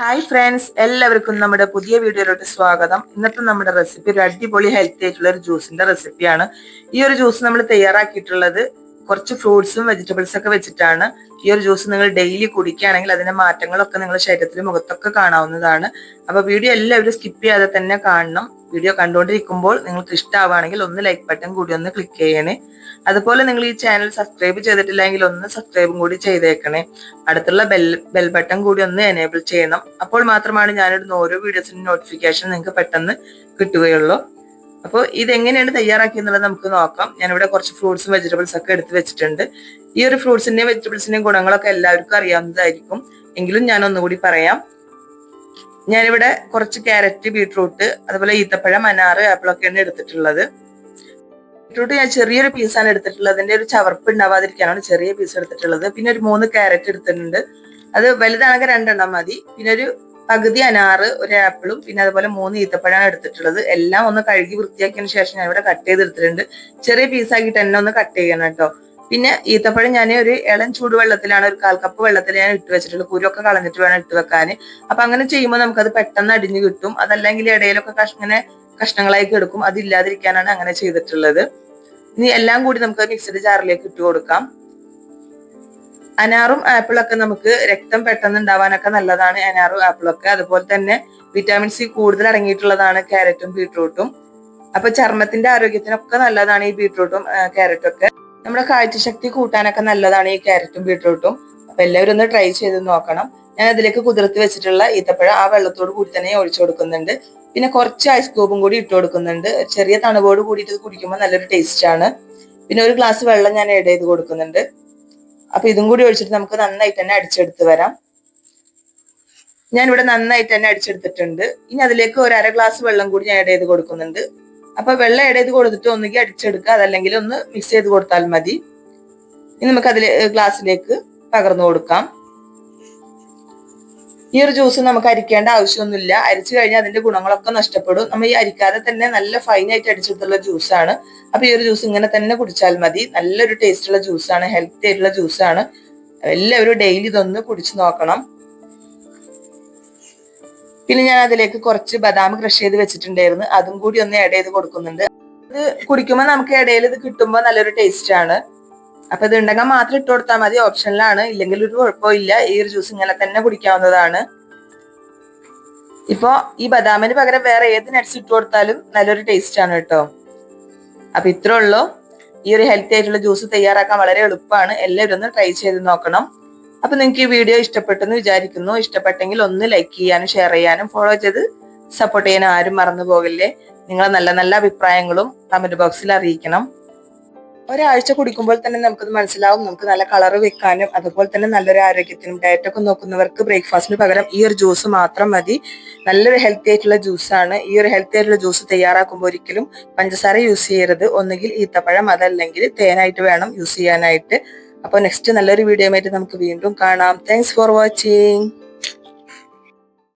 Hi friends എല്ലാവർക്കും നമ്മുടെ പുതിയ വീഡിയോയിലോട്ട് സ്വാഗതം. ഇന്നത്തെ നമ്മുടെ റെസിപ്പി ഒരു അടിപൊളി ഹെൽത്തി ആയിട്ടുള്ള ഒരു ജ്യൂസിന്റെ റെസിപ്പിയാണ് ഈ ഒരു ജ്യൂസ് നമ്മൾ തയ്യാറാക്കിയിട്ടുള്ളത് കുറച്ച് ഫ്രൂട്ട്സും വെജിറ്റബിൾസ് ഒക്കെ വെച്ചിട്ടാണ്. ഈ ഒരു ജ്യൂസ് നിങ്ങൾ ഡെയിലി കുടിക്കുകയാണെങ്കിൽ അതിന്റെ മാറ്റങ്ങളൊക്കെ നിങ്ങളുടെ ശരീരത്തിൽ മുഖത്തൊക്കെ കാണാവുന്നതാണ്. അപ്പൊ വീഡിയോ എല്ലാവരും സ്കിപ്പ് ചെയ്യാതെ തന്നെ കാണണം. വീഡിയോ കണ്ടുകൊണ്ടിരിക്കുമ്പോൾ നിങ്ങൾക്ക് ഇഷ്ടമാവുകയാണെങ്കിൽ ഒന്ന് ലൈക്ക് ബട്ടൺ കൂടി ഒന്ന് ക്ലിക്ക് ചെയ്യണേ. അതുപോലെ നിങ്ങൾ ഈ ചാനൽ സബ്സ്ക്രൈബ് ചെയ്തിട്ടില്ലെങ്കിൽ ഒന്ന് സബ്സ്ക്രൈബും കൂടി ചെയ്തേക്കണേ. അടുത്തുള്ള ബെൽ ബെൽ ബട്ടൺ കൂടി ഒന്ന് എനേബിൾ ചെയ്യണം. അപ്പോൾ മാത്രമാണ് ഞാനിടുന്ന ഓരോ വീഡിയോസിന്റെ നോട്ടിഫിക്കേഷൻ നിങ്ങൾക്ക് പെട്ടെന്ന് കിട്ടുകയുള്ളൂ. അപ്പോൾ ഇതെങ്ങനെയാണ് തയ്യാറാക്കിയെന്നുള്ളത് നമുക്ക് നോക്കാം. ഞാനിവിടെ കുറച്ച് ഫ്രൂട്ട്സും വെജിറ്റബിൾസ് ഒക്കെ എടുത്ത് വെച്ചിട്ടുണ്ട്. ഈ ഒരു ഫ്രൂട്ട്സിന്റെയും വെജിറ്റബിൾസിന്റെയും ഗുണങ്ങളൊക്കെ എല്ലാവർക്കും അറിയാവുന്നതായിരിക്കും. എങ്കിലും ഞാൻ ഒന്നുകൂടി പറയാം. ഞാനിവിടെ കുറച്ച് ക്യാരറ്റ് ബീട്രൂട്ട് അതുപോലെ ഈത്തപ്പഴം അനാറ് ആപ്പിളൊക്കെയാണ് എടുത്തിട്ടുള്ളത്. ബീട്രൂട്ട് ഞാൻ ചെറിയൊരു പീസാണ് എടുത്തിട്ടുള്ളത്. അതിന്റെ ഒരു ചവർപ്പ് ഉണ്ടാവാതിരിക്കാനാണ് ചെറിയ പീസ് എടുത്തിട്ടുള്ളത്. പിന്നെ ഒരു മൂന്ന് ക്യാരറ്റ് എടുത്തിട്ടുണ്ട്. അത് വലുതാണെങ്കിൽ രണ്ടെണ്ണം മതി. പിന്നെ ഒരു പകുതി അനാറ് ഒരു ആപ്പിളും പിന്നെ അതുപോലെ മൂന്ന് ഈത്തപ്പഴമാണ് എടുത്തിട്ടുള്ളത്. എല്ലാം ഒന്ന് കഴുകി വൃത്തിയാക്കിയതിന് ശേഷം ഞാൻ ഇവിടെ കട്ട് ചെയ്തെടുത്തിട്ടുണ്ട്. ചെറിയ പീസാക്കിയിട്ട് തന്നെ ഒന്ന് കട്ട് ചെയ്യണം കേട്ടോ. പിന്നെ ഈത്തപ്പഴം ഞാൻ ഒരു ഇളം ചൂടുവെള്ളത്തിലാണ് ഒരു കാൽ കപ്പ് വെള്ളത്തിൽ ഞാൻ ഇട്ട് വെച്ചിട്ടുള്ളത് കുരുവൊക്കെ കളഞ്ഞിട്ട് വേണം ഇട്ട് വെക്കാൻ അപ്പൊ അങ്ങനെ ചെയ്യുമ്പോൾ നമുക്കത് പെട്ടെന്ന് അടിഞ്ഞു കിട്ടും. അതല്ലെങ്കിൽ ഇടയിലൊക്കെ ഇങ്ങനെ കഷ്ണങ്ങളായി എടുക്കും. അതില്ലാതിരിക്കാനാണ് അങ്ങനെ ചെയ്തിട്ടുള്ളത്. ഇനി എല്ലാം കൂടി നമുക്ക് മിക്സഡ് ജാറിലേക്ക് ഇട്ട് കൊടുക്കാം. അനാറും ആപ്പിളൊക്കെ നമുക്ക് രക്തം പെട്ടെന്ന് ഉണ്ടാവാനൊക്കെ നല്ലതാണ്. അനാറും ആപ്പിളൊക്കെ. അതുപോലെ തന്നെ വിറ്റാമിൻ സി കൂടുതൽ അടങ്ങിയിട്ടുള്ളതാണ് ക്യാരറ്റും ബീട്രൂട്ടും. അപ്പൊ ചർമ്മത്തിന്റെ ആരോഗ്യത്തിനൊക്കെ നല്ലതാണ് ഈ ബീട്രൂട്ടും ക്യാരറ്റും ഒക്കെ നമ്മുടെ കാഴ്ചശക്തി കൂട്ടാനൊക്കെ നല്ലതാണ് ഈ ക്യാരറ്റും ബീട്രൂട്ടും. അപ്പൊ എല്ലാവരും ഒന്ന് ട്രൈ ചെയ്ത് നോക്കണം. ഞാൻ അതിലേക്ക് കുതിർത്ത് വെച്ചിട്ടുള്ള ഈത്തപ്പഴം ആ വെള്ളത്തോട് കൂടി തന്നെ ഒഴിച്ചു കൊടുക്കുന്നുണ്ട്. പിന്നെ കുറച്ച് ഐസ് ക്യൂബും കൂടി ഇട്ട് കൊടുക്കുന്നുണ്ട്. ചെറിയ തണുപോട് കൂടിയിട്ട് കുടിക്കുമ്പോൾ നല്ലൊരു ടേസ്റ്റ് ആണ്. പിന്നെ ഒരു ഗ്ലാസ് വെള്ളം ഞാൻ ആഡ് ചെയ്ത് കൊടുക്കുന്നുണ്ട്. അപ്പൊ ഇതും കൂടി ഒഴിച്ചിട്ട് നമുക്ക് നന്നായിട്ട് തന്നെ അടിച്ചെടുത്ത് വരാം. ഞാൻ ഇവിടെ നന്നായിട്ട് തന്നെ അടിച്ചെടുത്തിട്ടുണ്ട്. ഇനി അതിലേക്ക് ഒരു അര ഗ്ലാസ് വെള്ളം കൂടി ഞാൻ ആഡ് ചെയ്ത് കൊടുക്കുന്നുണ്ട്. അപ്പൊ വെള്ളം ആഡ് ചെയ്ത് കൊടുത്തിട്ട് ഒന്നുകിൽ അടിച്ചെടുക്കുക അതല്ലെങ്കിൽ ഒന്ന് മിക്സ് ചെയ്ത് കൊടുത്താൽ മതി. ഇനി നമുക്ക് അതിൽ ഗ്ലാസ്സിലേക്ക് പകർന്നു കൊടുക്കാം. ഈ ഒരു ജ്യൂസ് നമുക്ക് അരിക്കേണ്ട ആവശ്യമൊന്നുമില്ല. അരിച്ചു കഴിഞ്ഞാൽ അതിന്റെ ഗുണങ്ങളൊക്കെ നഷ്ടപ്പെടും. നമ്മൾ ഈ അരിക്കാതെ തന്നെ നല്ല ഫൈൻ ആയിട്ട് അടിച്ചെടുത്തുള്ള ജ്യൂസാണ് അപ്പൊ ഈ ഒരു ജ്യൂസ് ഇങ്ങനെ തന്നെ കുടിച്ചാൽ മതി. നല്ലൊരു ടേസ്റ്റുള്ള ജ്യൂസാണ് ഹെൽത്തി ആയിട്ടുള്ള ജ്യൂസാണ് എല്ലാവരും ഡെയിലി ഇതൊന്ന് കുടിച്ചു നോക്കണം. പിന്നെ ഞാൻ അതിലേക്ക് കുറച്ച് ബദാം ക്രഷ് ചെയ്ത് വെച്ചിട്ടുണ്ടായിരുന്നു. അതും കൂടി ഒന്ന് ആഡ് ചെയ്ത് കൊടുക്കുന്നുണ്ട്. ഇത് കുടിക്കുമ്പോൾ നമുക്ക് ഇടയിൽ ഇത് കിട്ടുമ്പോൾ നല്ലൊരു ടേസ്റ്റ് ആണ്. അപ്പൊ ഇത് ഉണ്ടെങ്കിൽ മാത്രം ഇട്ട് കൊടുത്താൽ മതി. ഓപ്ഷനിലാണ്. ഇല്ലെങ്കിൽ ഒരു കുഴപ്പമില്ല. ഈ ഒരു ജ്യൂസ് ഇങ്ങനെ തന്നെ കുടിക്കാവുന്നതാണ്. ഇപ്പോ ഈ ബദാമിന് പകരം വേറെ ഏത് നട്ട്സ് ഇട്ട് കൊടുത്താലും നല്ലൊരു ടേസ്റ്റ് ആണ് കേട്ടോ. അപ്പൊ ഇത്രേ ഉള്ളൂ. ഈ ഒരു ഹെൽത്തി ആയിട്ടുള്ള ജ്യൂസ് തയ്യാറാക്കാൻ വളരെ എളുപ്പമാണ്. എല്ലാവരും ഒന്ന് ട്രൈ ചെയ്ത് നോക്കണം. അപ്പൊ നിങ്ങൾക്ക് ഈ വീഡിയോ ഇഷ്ടപ്പെട്ടെന്ന് വിചാരിക്കുന്നു. ഇഷ്ടപ്പെട്ടെങ്കിൽ ഒന്ന് ലൈക്ക് ചെയ്യാനും ഷെയർ ചെയ്യാനും ഫോളോ ചെയ്ത് സപ്പോർട്ട് ചെയ്യാനും ആരും മറന്നു പോകില്ലേ? നിങ്ങളെ നല്ല നല്ല അഭിപ്രായങ്ങളും കമന്റ് ബോക്സിൽ അറിയിക്കണം. ഒരാഴ്ച കുടിക്കുമ്പോൾ തന്നെ നമുക്കത് മനസ്സിലാവും. നമുക്ക് നല്ല കളർ വെക്കാനും അതുപോലെ തന്നെ നല്ലൊരു ആരോഗ്യത്തിനും ഡയറ്റ് ഒക്കെ നോക്കുന്നവർക്ക് ബ്രേക്ക്ഫാസ്റ്റിന് പകരം ഈ ഒരു ജ്യൂസ് മാത്രം മതി. നല്ലൊരു ഹെൽത്തി ആയിട്ടുള്ള ജ്യൂസാണ് ഈ ഒരു ഹെൽത്തി ആയിട്ടുള്ള ജ്യൂസ് തയ്യാറാക്കുമ്പോൾ ഒരിക്കലും പഞ്ചസാര യൂസ് ചെയ്യരുത്. ഒന്നുകിൽ ഈത്തപ്പഴം അതല്ലെങ്കിൽ തേനായിട്ട് വേണം യൂസ് ചെയ്യാനായിട്ട്. അപ്പോൾ നെക്സ്റ്റ് നല്ലൊരു വീഡിയോ ആയിട്ട് നമുക്ക് വീണ്ടും കാണാം. Thanks for watching